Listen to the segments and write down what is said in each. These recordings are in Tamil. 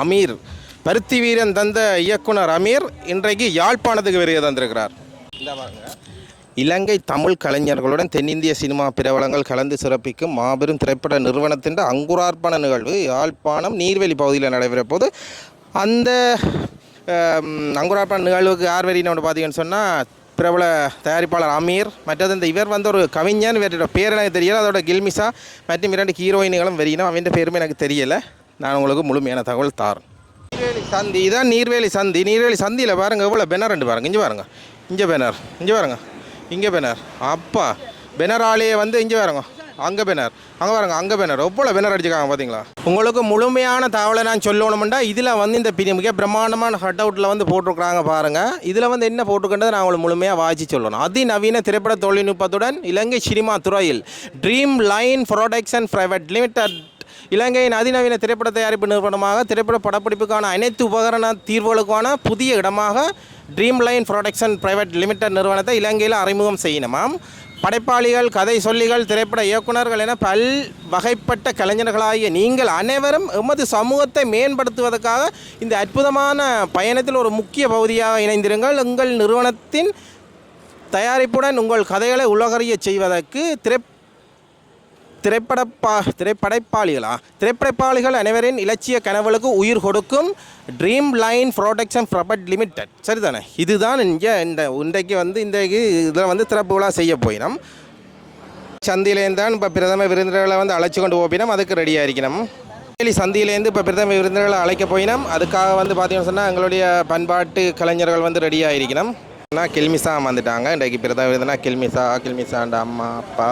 அமீர். பருத்தி வீரன் தந்த இயக்குனர் அமீர் இன்றைக்கு யாழ்ப்பாணத்துக்கு வருகை தந்திருக்கிறார். இந்த பாருங்க இலங்கை தமிழ் கலைஞர்களுடன் தென்னிந்திய சினிமா பிரபலங்கள் கலந்து சிறப்பிக்கும் மாபெரும் திரைப்பட நிறுவனத்தின் அங்குரார்ப்பண நிகழ்வு யாழ்ப்பாணம் நீர்வெளி பகுதியில் நடைபெற போது அந்த அங்குரார்ப்பண நிகழ்வுக்கு யார் வரின்னு பார்த்தீங்கன்னு சொன்னால் பிரபல தயாரிப்பாளர் அமீர் மற்றது இந்த இவர் வந்து ஒரு கவிஞன் இவரோட பேர் எனக்கு தெரியல அதோட கில்மிசா மற்றும் இரண்டு ஹீரோயின்களும் வரினோம் அவன் பேருமே எனக்கு தெரியலை. நான் உங்களுக்கு முழுமையான தகவல் தாரேன் நீர்வேலி சந்தி இதான் நீர்வேலி சந்தி. நீர்வேலி சந்தியில் பாருங்க எவ்வளோ பெனர் ரெண்டு பாருங்க. இங்கே பாருங்க. இங்கே பெனர். இங்கே பாருங்க. இங்கே பெனர். அப்பா பெனராலேயே வந்து இங்கே பாருங்க. அங்கே பெனர். அங்கே பாருங்க அங்கே பெனர். எவ்வளோ பெனர் அடிச்சுக்காங்க பார்த்தீங்களா உங்களுக்கு முழுமையான தகவலை நான் சொல்லணும்டா. இதில் வந்து இந்த பெரிய மிக பிரம்மாண்டமான ஹட் அவுட்டில் வந்து போட்டிருக்கிறாங்க பாருங்கள் இதில் வந்து என்ன போட்டிருக்கின்றது நான் உங்களுக்கு முழுமையாக வாய்ச்சி சொல்லணும். அதிநவீன திரைப்பட தொழில்நுட்பத்துடன் இலங்கை சினிமா துறையில் dream line production private limited இலங்கையின் அதிநவீன திரைப்பட தயாரிப்பு நிறுவனமாக திரைப்பட படப்பிடிப்புக்கான அனைத்து உபகரண தீர்வுகளுக்கான புதிய இடமாக dream line production private limited நிறுவனத்தை இலங்கையில் அறிமுகம் செய்யணுமாம் படைப்பாளிகள் கதை சொல்லிகள் திரைப்பட இயக்குனர்கள் என பல் வகைப்பட்ட கலைஞர்களாகிய நீங்கள் அனைவரும் எமது சமூகத்தை மேம்படுத்துவதற்காக இந்த அற்புதமான பயணத்தில் ஒரு முக்கிய பகுதியாக இணைந்திருங்கள். உங்கள் நிறுவனத்தின் தயாரிப்புடன் உங்கள் கதைகளை உலகறிய செய்வதற்கு திரை திரைப்படப்பா திரைப்படைப்பாளிகளா? திரைப்படைப்பாளிகள் அனைவரின் இலட்சிய கனவுகளுக்கு உயிர் கொடுக்கும் dream line production private limited சரிதானே? இதுதான் இங்கே இந்த இன்றைக்கு வந்து இன்றைக்கு இதில் வந்து திறப்பு விழா செய்ய போயினோம். சந்தியிலேருந்து தான் இப்போ பிரதம விருந்தினர்களை வந்து அழைச்சி கொண்டு போப்பினோம் அதுக்கு ரெடியாக இருக்கணும். டெல்லி சந்தியிலேருந்து இப்போ பிரதம விருந்தினர்களை அழைக்க போயினோம். அதுக்காக வந்து பார்த்தீங்கன்னு சொன்னால் எங்களுடைய பண்பாட்டு கலைஞர்கள் வந்து ரெடியாக இருக்கணும். ஆனால் கில்மிசா வந்துட்டாங்க இன்றைக்கு பிரதம விருந்தினா கில்மிசா கில்மிசாண்ட அம்மா அப்பா.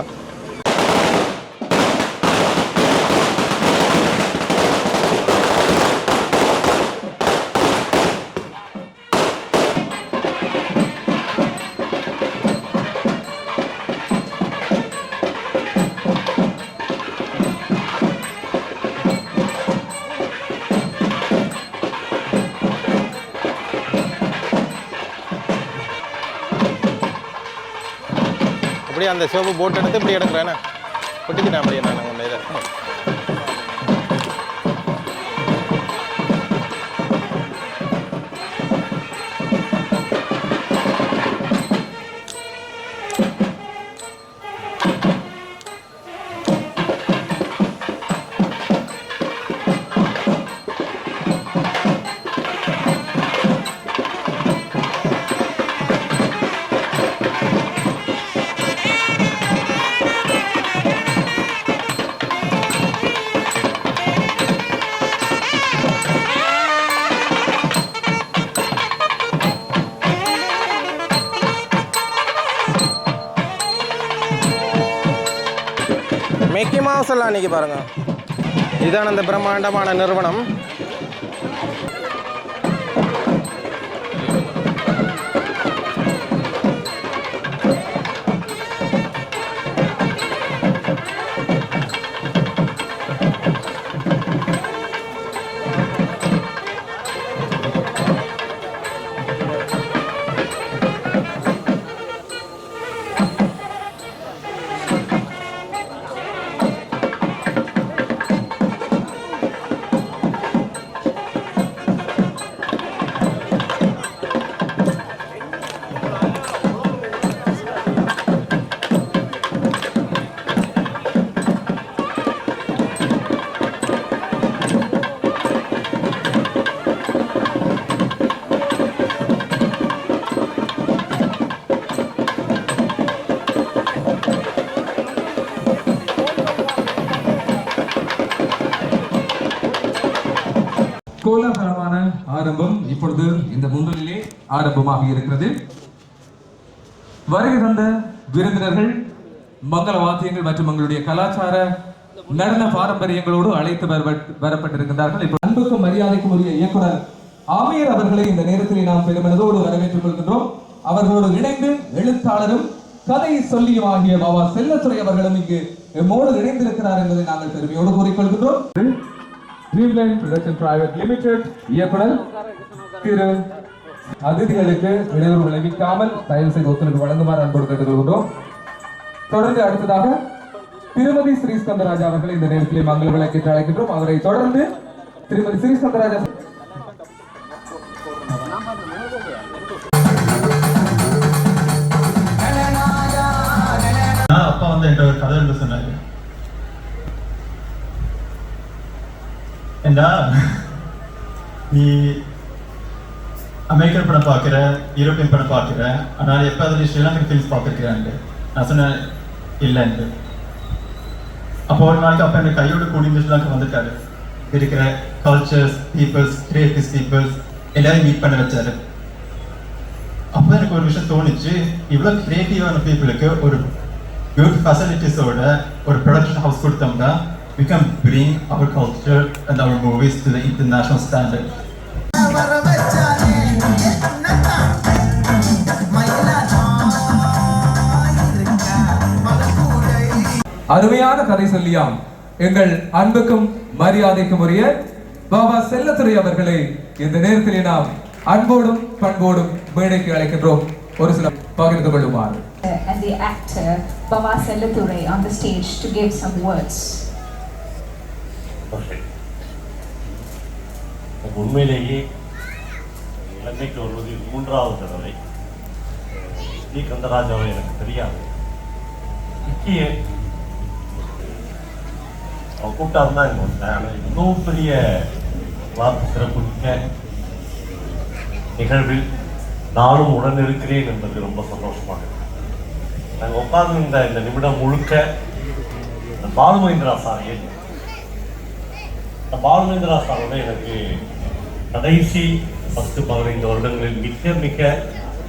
அப்படியே அந்த சிவப்பு போட்டு எடுத்து இப்படி எடுக்கிறேண்ணே ஒட்டிக்கிட்டேன் அப்படியே நான் உங்கள் இதை. மிக்கி மாவுஸ் எல்லாம் அன்றைக்கி பாருங்க. இதான் அந்த பிரம்மாண்டமான நிறுவனம். கோலாகலமான ஆரம்பம் இப்பொழுது இந்த முன்னணியிலே ஆரம்பமாக இருக்கிறது. வருகை தந்த விருந்தினர்கள் மங்கள வாத்தியங்கள் மற்றும் எங்களுடைய கலாச்சார நடன பாரம்பரியங்களோடு அழைத்து வரப்பட்டிருக்கின்றார்கள். இப்போ அன்புக்கும் மரியாதைக்கும் உரிய இயக்குனர் ஆமையர் அவர்களை இந்த நேரத்தில் நாம் பெருமனதோடு வரவேற்றுக் கொள்கின்றோம். அவர்களோடு இணைந்து எழுத்தாளரும் கதை சொல்லியும் ஆகிய பாபா செல்லத்துறை அவர்களும் இங்கு எம்மோடு இணைந்திருக்கிறார் என்பதை நாங்கள் பெருமையோடு கூறிக்கொள்கின்றோம் ட்ரீம்லைன் ப்ரொடக்ஷன் பிரைவேட் லிமிடெட் இயக்குனர் திரு அதிதிகளுக்கு இடையூறு விளைவிக்காமல் தயவு செய்து ஒத்துழைப்பு வழங்குமாறு அன்போடு கேட்டுக்கொள்கின்றோம். தொடர்ந்து அடுத்ததாக திருமதி ஸ்ரீஸ்கந்தராஜா அவர்களை இந்த நேரத்திலே மங்கள விளக்கிட்டு அழைக்கின்றோம். அவரை தொடர்ந்து திருமதி சிறிசந்தராஜா நான் அப்பா வந்து என்கிட்ட ஒரு கதை எழுத சொன்னாரு. ஏண்டா நீ அமெரிக்கன் படம் பார்க்குற யூரோப்பியன் படம் பார்க்குற ஆனால் எப்போ அதில் ஸ்ரீலங்கன் ஃபிலிம்ஸ் பார்த்துருக்கிறான்ட்டு. நான் சொன்னேன் இல்லைன்ட்டு. அப்போ ஒரு நாளைக்கு அப்போ எனக்கு கையோட கூடி ஸ்ரீலங்கா வந்துட்டாரு இருக்கிற கல்ச்சர்ஸ் பீப்புள்ஸ் கிரியேட்டிவ்ஸ் பீப்புள்ஸ் எல்லாரையும் மீட் பண்ண வச்சாரு. அப்போ எனக்கு ஒரு விஷயம் தோணுச்சு இவ்வளோ கிரியேட்டிவான பீப்புளுக்கு ஒரு குட் ஃபெசிலிட்டிஸோட ஒரு ப்ரொடக்ஷன் ஹவுஸ் கொடுத்தோம்னா we can bring our culture and our movies to the international standard. அருமையான கதை சொல்லியாம் எங்கள் அன்புக்கும் மரியாதைக்கும் உரிய பாபா செல்லத்துறை அவர்களை இந்த நேரத்திலே நாம் அன்போடும் பண்போடும் மேடைக்கு அழைக்கின்றோம் ஒரு சில பகிர்ந்து கொள்ளுமாறு and the actor Baba Sellature on the stage to give some words. Okay எனக்கு உண்மையிலேயே இலங்கைக்கு வருவது இது மூன்றாவது தடவை. டி கந்தராஜாவை எனக்கு தெரியாது. முக்கிய அவன் கூப்பிட்டாரு தான் இங்கே வந்தேன். ஆனால் இவ்வளோ பெரிய வார்த்தை சிறப்புமிக்க நிகழ்வில் நானும் உடன் இருக்கிறேன் என்பது ரொம்ப சந்தோஷமாக இருக்கு. நாங்கள் உட்கார்ந்து இந்த நிமிடம் முழுக்க இந்த பாலுமகேந்திரா சாரியை இந்த பாலுமேந்திரா சாரோட எனக்கு கடைசி பத்து பதினைந்து வருடங்களில் மிக மிக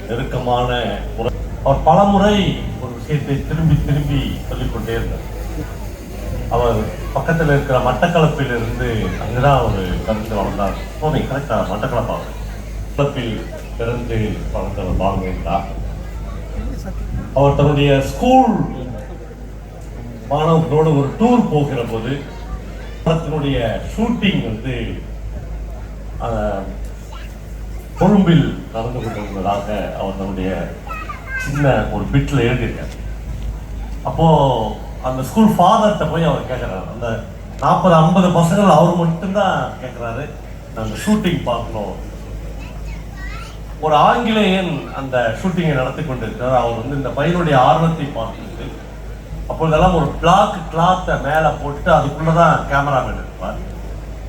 நெருக்கமான அவர் பல முறை ஒரு விஷயத்தை திரும்பி திரும்பி சொல்லிக்கொண்டே இருந்தார். அவர் பக்கத்தில் இருக்கிற மட்டக்களப்பில் இருந்து அங்குதான் அவர் கருத்து வளர்ந்தார். ஓ நீ கரெக்டா மட்டக்களப்பா மட்டக்களப்பில் பிறந்து வளர்ந்தவர் பாலுமேந்திரா அவர் தன்னுடைய ஸ்கூல் மாணவர்களோடு ஒரு டூர் போகிற போது படத்தினுடைய ஷூட்டிங் வந்து கொழும்பில் நடந்து கொண்டிருந்ததாக அவர் தன்னுடைய சின்ன ஒரு பிட்டில் எழுதியிருக்கார். அப்போ அந்த ஸ்கூல் ஃபாதர்கிட்ட போய் அவர் கேட்குறாரு. அந்த நாற்பது ஐம்பது பசங்கள் அவர் மட்டும்தான் கேட்குறாரு அந்த ஷூட்டிங் பார்க்கணும். ஒரு ஆங்கிலேயன் அந்த ஷூட்டிங்கை நடத்தி கொண்டிருக்கிறார். அவர் வந்து இந்த பையனுடைய ஆர்வத்தை பார்த்துட்டு அப்பொழுதெல்லாம் ஒரு பிளாக் கிளாத்தை மேலே போட்டு அதுக்குள்ளதான் கேமராமேன் இருப்பார்.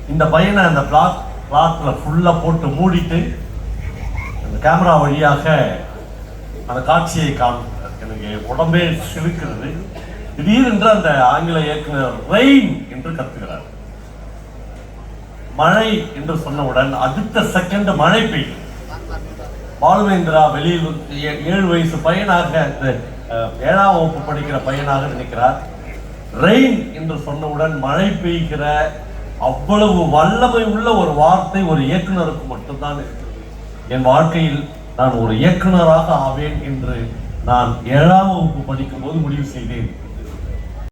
இந்த பையனை அந்த பிளாக் கிளாத்தில் ஃபுல்லாக போட்டு மூடிட்டு அந்த கேமரா வழியாக அந்த காட்சியை காண்பிக்கிறார் எனக்கு உடம்பே சிலுக்கிறது திடீரென்று அந்த ஆங்கில இயக்குனர் ரெயின் என்று கத்துகிறார். மழை என்று சொன்னவுடன் அடுத்த செகண்ட் மழை பெய்யும். பாலுவேந்திரா வெளியில் ஏ- ஏழு வயசு பையனாக இந்த, ஏழாம் வகுப்பு படிக்கிற பையனாக நினைக்கிறார். ரெயின் என்று சொன்னவுடன் மழை பெய்கிற அவ்வளவு வல்லமை உள்ள ஒரு வார்த்தை ஒரு இயக்குனருக்கு மட்டும்தான் இருக்கிறது என் வாழ்க்கையில் நான் ஒரு இயக்குனராக ஆவேன் என்று நான் ஏழாம் வகுப்பு படிக்கும் போது முடிவு செய்தேன்.